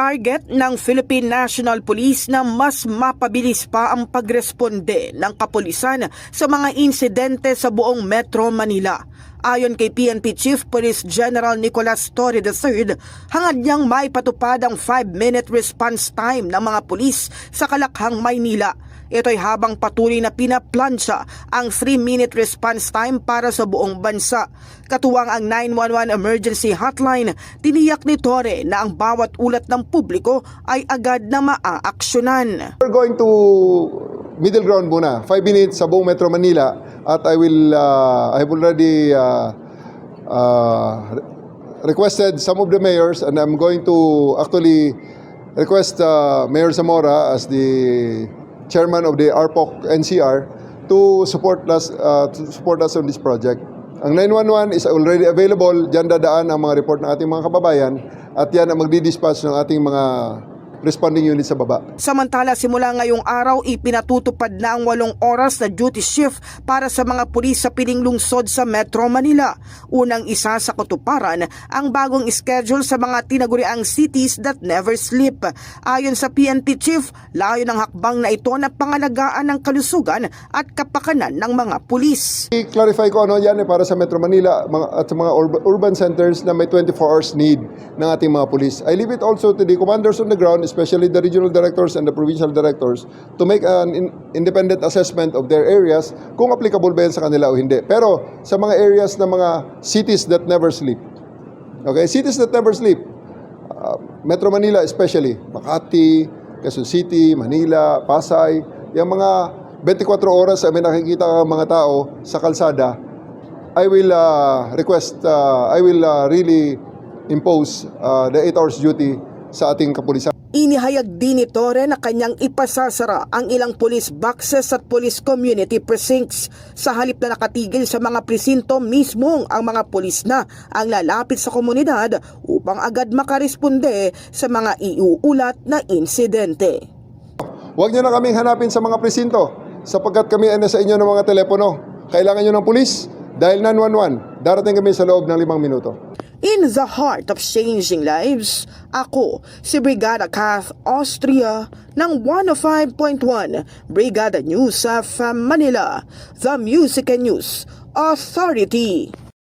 Target ng Philippine National Police na mas mapabilis pa ang pagresponde ng kapulisan sa mga insidente sa buong Metro Manila. Ayon kay PNP Chief Police General Nicolas Torre III, hangad niyang maipatupad ang 5-minute response time ng mga pulis sa Kalakhang, Maynila. Ito'y habang patuloy na pinaplansya ang 3-minute response time para sa buong bansa. Katuwang ang 911 emergency hotline, tiniyak ni Torre na ang bawat ulat ng publiko ay agad na maaaksyonan. We're going to middle ground muna. Five minutes sa buong Metro Manila at I will, uh, I have already uh, uh, requested some of the mayors and I'm going to actually request uh, Mayor Zamora as the chairman of the ARPOC NCR to support us uh, to support us on this project. Ang 911 is already available. Diyan dadaan ang mga report ng ating mga kababayan at yan ang magdi-dispatch ng ating mga responding unit sa baba. Samantala simula ngayong araw ipinatutupad na ang walong oras na duty shift para sa mga pulis sa piling lungsod sa Metro Manila. Unang isa sa kutuparan ang bagong schedule sa mga tinaguriang cities that never sleep. Ayon sa PNP chief, layo ng hakbang na ito na pangalagaan ng kalusugan at kapakanan ng mga pulis. I-clarify ko ano yan eh, para sa Metro Manila at sa mga urban centers na may 24 hours need ng ating mga pulis. I leave it also to the commanders on the ground, especially the regional directors and the provincial directors, to make an in- independent assessment of their areas kung applicable ba yan sa kanila o hindi. Pero sa mga areas na mga cities that never sleep, okay, cities that never sleep, uh, Metro Manila especially, Makati, Quezon City, Manila, Pasay, yung mga 24 oras ay may nakikita ka mga tao sa kalsada, I will uh, request, uh, I will uh, really impose uh, the 8 hours duty sa ating kapulisan. Inihayag din ni Torre na kanyang ipasasara ang ilang police boxes at police community precincts sa halip na nakatigil sa mga presinto mismong ang mga pulis na ang lalapit sa komunidad upang agad makaresponde sa mga iuulat na insidente. Huwag niyo na kaming hanapin sa mga presinto sapagkat kami ay nasa inyo ng mga telepono. Kailangan niyo ng pulis dahil 911. Darating kami sa loob ng limang minuto. In the heart of changing lives, ako si Brigada Kath Austria ng 105.1 Brigada News of Manila, the Music and News Authority.